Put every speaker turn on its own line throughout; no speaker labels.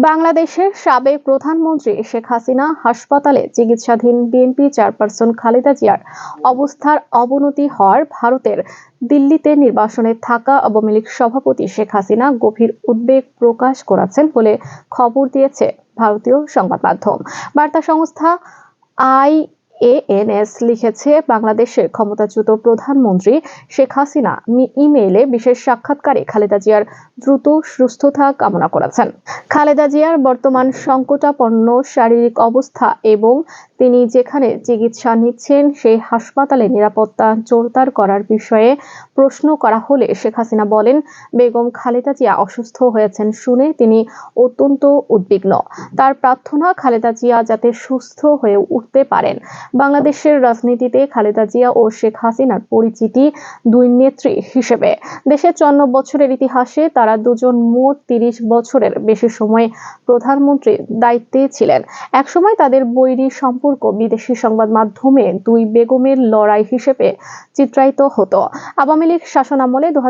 বাংলাদেশের সাবেক প্রধানমন্ত্রী শেখ হাসিনা হাসপাতালে চিকিৎসাধীন বিএনপি চেয়ারপারসন খালেদা জিয়ার অবস্থার অবনতি হওয়ার ভারতের দিল্লিতে নির্বাসনে থাকা আওয়ামী লীগ সভাপতি শেখ হাসিনা গভীর উদ্বেগ প্রকাশ করেছেন বলে খবর দিয়েছে ভারতীয় সংবাদ মাধ্যম। বার্তা সংস্থা আই এএনএস লিখেছে, বাংলাদেশের ক্ষমতাচ্যুত প্রধানমন্ত্রী শেখ হাসিনা ইমেইলে বিশেষ সাক্ষাৎকারে খালেদা জিয়ার দ্রুত সুস্থতা কামনা করেছেন। খালেদা জিয়ার বর্তমান সংকটাপন্ন শারীরিক অবস্থা এবং তিনি যেখানে চিকিৎসা নিচ্ছেন, সেই হাসপাতালে নিরাপত্তা জোরদার করার বিষয়ে প্রশ্ন করা হলে শেখ হাসিনা বলেন, বেগম খালেদা জিয়া অসুস্থ হয়েছেন শুনে তিনি অত্যন্ত উদ্বিগ্ন। তার প্রার্থনা খালেদা জিয়া যাতে সুস্থ হয়ে উঠতে পারেন। বাংলাদেশের রাজনীতিতে খালেদা জিয়া ও শেখ হাসিনার পরিচিতি দুই নেত্রী হিসেবে। দেশের চুয়ান্ন বছরের ইতিহাসে তারা দুজন মোট তিরিশ বছরের বেশি সময় প্রধানমন্ত্রীর দায়িত্বে ছিলেন। একসময় তাদের বৈরী সম্পর্ক বিদেশি সংবাদ মাধ্যমে দুই বেগমের লড়াই হিসেবে চিত্রায়িত হতো। আওয়ামী লীগ শাসনামলে দু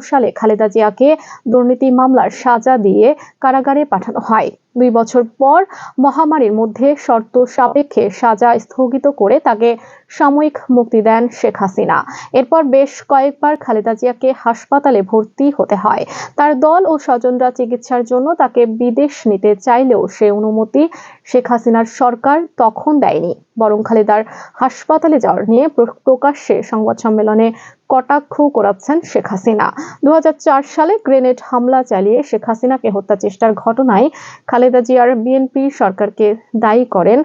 সালে খালেদা জিয়াকে দুর্নীতি মামলার সাজা দিয়ে কারাগারে পাঠানো হয়। দুই বছর পর মহামারীর মধ্যে শর্ত সাপেক্ষে সাজা স্থগিত করে তাকে সাময়িক মুক্তি দেন শেখ হাসিনা। এরপর বেশ কয়েকবার খালেদা জিয়াকে হাসপাতালে ভর্তি হতে হয়। তার দল ও স্বজনরা চিকিৎসার জন্য তাকে বিদেশ নিতে চাইলেও সে অনুমতি শেখ হাসিনার সরকার তখন দেয়নি। বরং খালেদার হাসপাতালে যাওয়ার নিয়ে প্রকাশ্যে সংবাদ সম্মেলনে কটাক্ষ করাচ্ছেন শেখ হাসিনা। দু হাজার চার সালে গ্রেনেড হামলা চালিয়ে শেখ হাসিনাকে হত্যা চেষ্টার ঘটনায় খালেদা জিয়ার বিএনপি সরকারকে দায়ী করেন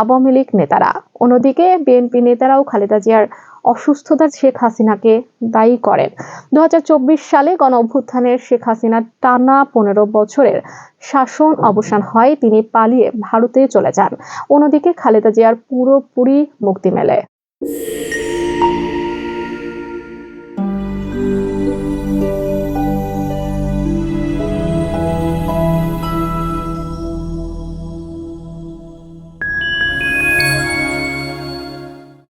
আওয়ামী লীগ নেতারা। অন্যদিকে বিএনপি নেতারাও খালেদা জিয়ার অসুস্থতার শেখ হাসিনাকে দায়ী করেন। দু হাজার চব্বিশ সালে গণ অভ্যুত্থানের শেখ হাসিনার টানা পনেরো বছরের শাসন অবসান হয়, তিনি পালিয়ে ভারতে চলে যান। অন্যদিকে খালেদা জিয়ার পুরোপুরি মুক্তি মেলে।